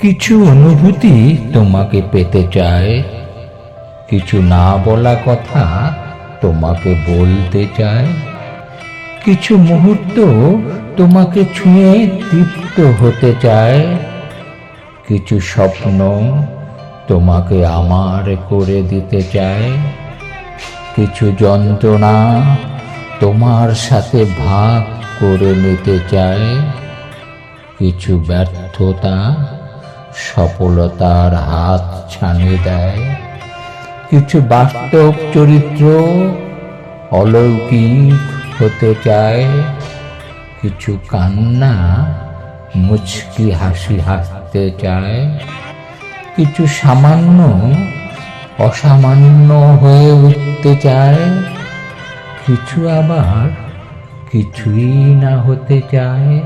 কিছু অনুভূতি তোমাকে পেতে চায়। কিছু না বলা কথা তোমাকে বলতে চায়। কিছু মুহূর্ত তোমাকে ছুঁয়ে তৃপ্ত হতে চায়। কিছু স্বপ্ন তোমাকে আমার করে দিতে চায়। কিছু যন্ত্রণা তোমার সাথে ভাগ করে নিতে চায়। কিছু ব্যর্থতা সফলতার হাত ছানি দেয়। কিছু বাস্তব চরিত্র অলৌকিক হতে চায়। কিছু কান্না মুচকি হাসি হাসতে চায়। কিছু সামান্য অসামান্য হয়ে উঠতে চায়। কিছু আবার কিছুই না হতে চায়।